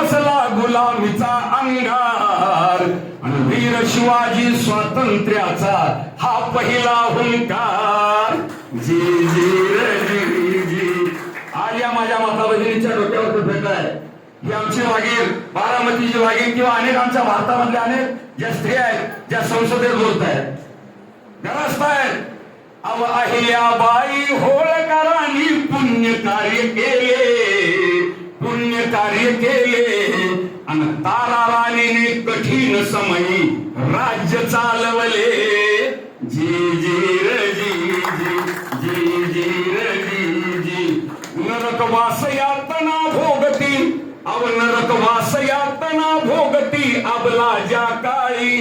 बसला गुलामीचा अंगार. आणि वीर शिवाजी स्वातंत्र्याचा हा पहिला हुंकार. जी जी जी जी. आज या माझ्या माता बहिणीच्या डोक्यावर भेट ही आमची वागीर बारामतीची वागीर किंवा अनेक आमच्या भारतामधल्या अनेक ज्या स्त्रिया आहेत ज्या संसदेत बोलत आहेत. गरजत आहेत. अव अहिल्याबाई होळकरांनी पुण्य कार्य केले. आणि कठीण समयी राज्य चालवले. जी जी रजी जी जी जी रजी जी नरकवास यातना भोगती अव नरकवास यातना भोगती अबला ज्या काळी.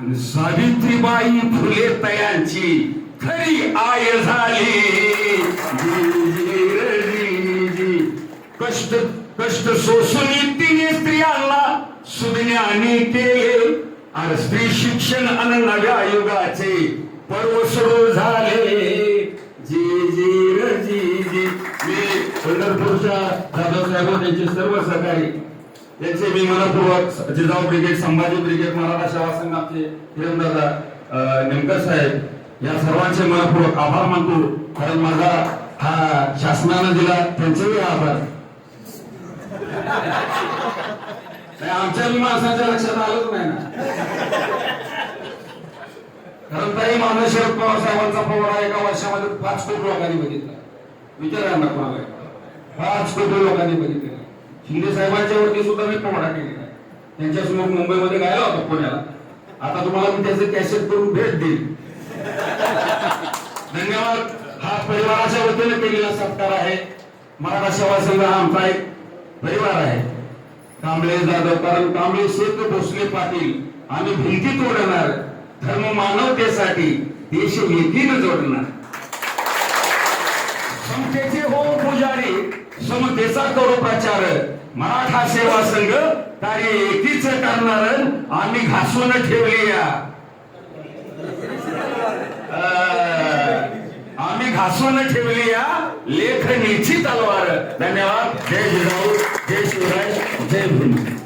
आणि सावित्रीबाई फुले तयांची खरी आय झाली. जी, जी, रजी जी. कष्ट कष्ट सोसून तिने स्त्रियांना सुज्ञानी केले. आणि स्त्री शिक्षण आणि नव्या युगाचे पर्व सुरू झाले. जी जी रे, जी मी पंढरपूरच्या दादासाहेब त्यांचे सर्व सहकारी. त्यांचे मी मनपूर्वक जिजाऊ ब्रिगेड संभाजी ब्रिगेड मराठा सेवा संघ आमचे हिरमदादा अं, साहेब या सर्वांचे मनपूर्वक आभार मानतो. कारण माझा हा शासनानं दिला त्यांचेही आभार. आमच्या माणसाच्या लक्षात आलंच नाही ना. कारण ताई मानव शरद पवार साहेबांचा पोवडा एका वर्षामध्ये पाच कोटी लोकांनी बघितला. विचारा ना कोणाला पाच कोटी लोकांनी बघितलेला शिंदे साहेबांच्या वरती सुद्धा मी पोवडा केलेला आहे. त्यांच्यासमोर मुंबईमध्ये गायला होता पुण्याला. आता तुम्हाला मी त्याचे कॅसेट करून भेट देईल धन्यवाद. हा परिवाराच्या वतीने केलेला सत्कार आहे. मराठा सेवा संघ हा आमचा एक परिवार आहे. कांबळे जाधव कारण कांबळे शेत भोसले पाटील आम्ही भिंती तोडणार धर्म मानवतेसाठी देश एकीनं जोडणार. समतेचे हो पुजारी समतेचा करो प्रचार. मराठा सेवा संघ कार्य एकीच करणार आम्ही घासून ठेवली या. आम्ही घासून ठेवली या लेखनीची तलवार. धन्यवाद. जय जिजाऊ. जय शिवराय जय भीम